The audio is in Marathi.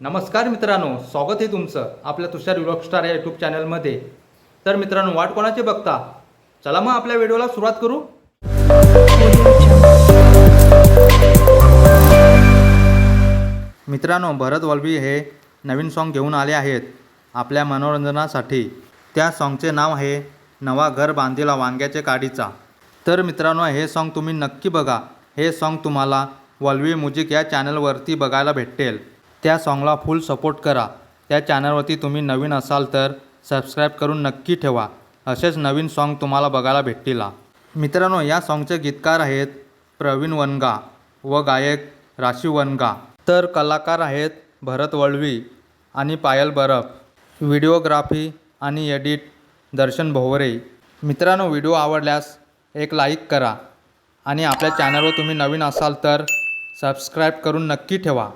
नमस्कार मित्रांनो स्वागत आहे तुमचं आपल्या तुषार व्लॉग स्टार या यूट्यूब चॅनलमध्ये. तर मित्रांनो वाट कोणाची बघता? चला मग आपल्या व्हिडिओला सुरुवात करू. मित्रांनो भरत वल्वी हे नवीन सॉन्ग घेऊन आले आहेत आपल्या मनोरंजनासाठी. त्या सॉन्गचे नाव आहे नवा घर बांधिला वांग्याचे काडीचा. तर मित्रांनो हे सॉन्ग तुम्ही नक्की बघा. हे सॉन्ग तुम्हाला वल्वी म्युझिक या चॅनलवरती बघायला भेटेल. त्या साँगला फुल सपोर्ट करा. त्या चॅनलवरती तुम्ही नवीन असाल तर सबस्क्राईब करून नक्की ठेवा. असेच नवीन सॉन्ग तुम्हाला बघायला भेटतील. मित्रांनो या सॉन्गचे गीतकार आहेत प्रवीण वनगा व गायक राशी वनगा. तर कलाकार आहेत भरत वळवी आणि पायल बरफ. व्हिडिओग्राफी आणि एडिट दर्शन भोवरे. मित्रांनो व्हिडिओ आवडल्यास एक लाईक करा आणि आपल्या चॅनलवर तुम्ही नवीन असाल तर सबस्क्राईब करून नक्की ठेवा.